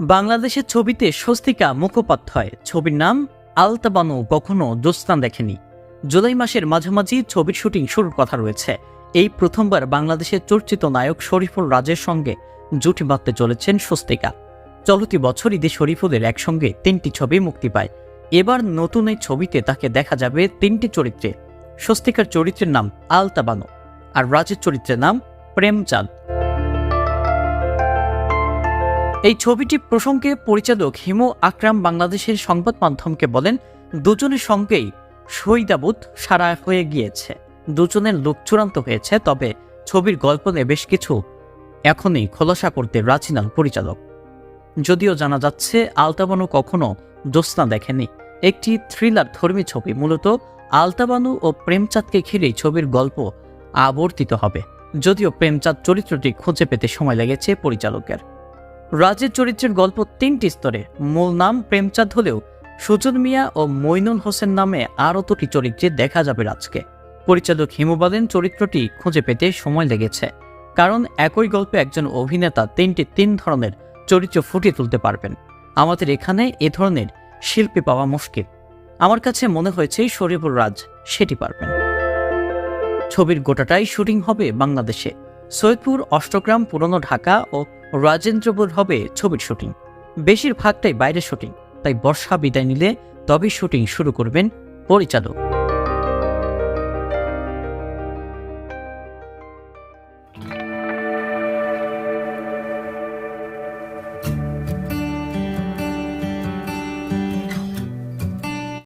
বাংলাদেশের ছবিতে স্বস্তিকা মুখোপাধ্যায়। ছবির নাম আলতাবানু কখনো দোস্তান দেখেনি। জুলাই মাসের মাঝামাঝি ছবির শুটিং শুরুর কথা রয়েছে। এই প্রথমবার বাংলাদেশের চর্চিত নায়ক শরীফুল রাজের সঙ্গে জুটি বাঁধতে চলেছেন স্বস্তিকা। চলতি বছর ঈদে শরীফুলের একসঙ্গে তিনটি ছবি মুক্তি পায়। এবার নতুন এই ছবিতে তাকে দেখা যাবে তিনটি চরিত্রে। স্বস্তিকার চরিত্রের নাম আলতাবানু আর রাজের চরিত্রের নাম প্রেমচাঁদ। এই ছবিটি প্রসঙ্গে পরিচালক হিমু আকরাম বাংলাদেশের সংবাদ মাধ্যমকে বলেন, দুজনের সঙ্গেই শহীদাবুত সারা হয়ে গিয়েছে। দুজনের লোক চূড়ান্ত হয়েছে, তবে ছবির গল্প নিয়ে বেশ কিছু এখনই খোলাসা করতে রাজি পরিচালক। যদিও জানা যাচ্ছে, আলতাবানু কখনো দোস্তা দেখেনি। একটি থ্রিলার ধর্মী ছবি, মূলত আলতাবানু ও প্রেমচাঁদকে ঘিরেই ছবির গল্প আবর্তিত হবে। যদিও প্রেমচাঁদ চরিত্রটি খুঁজে পেতে সময় লেগেছে পরিচালকের। রাজের চরিত্রের গল্প তিনটি স্তরে। মূল নাম প্রেমচাঁদ হলেও সুজন মিয়া ও মইনুল হোসেন নামে আরও দুটি চরিত্রে দেখা যাবে রাজকে। পরিচালক হিমু বলেন চরিত্রটি খুঁজে পেতে সময় লেগেছে, কারণ একই গল্পে একজন অভিনেতা তিনটি তিন ধরনের চরিত্র ফুটিয়ে তুলতে পারবেন। আমাদের এখানে এ ধরনের শিল্পী পাওয়া মুশকিল। আমার কাছে মনে হয়েছে শরীফুল রাজ, সেটি পারবেন। ছবির গোটাটাই শুটিং হবে বাংলাদেশে। সৈয়দপুর, অষ্টগ্রাম, পুরনো ঢাকা ও রাজেন্দ্রপুর হবে ছবির শুটিং। বেশিরভাগটাই বাইরে শুটিং, তাই বর্ষা বিদায় নিলে তবেই শুটিং শুরু করবেন পরিচালক।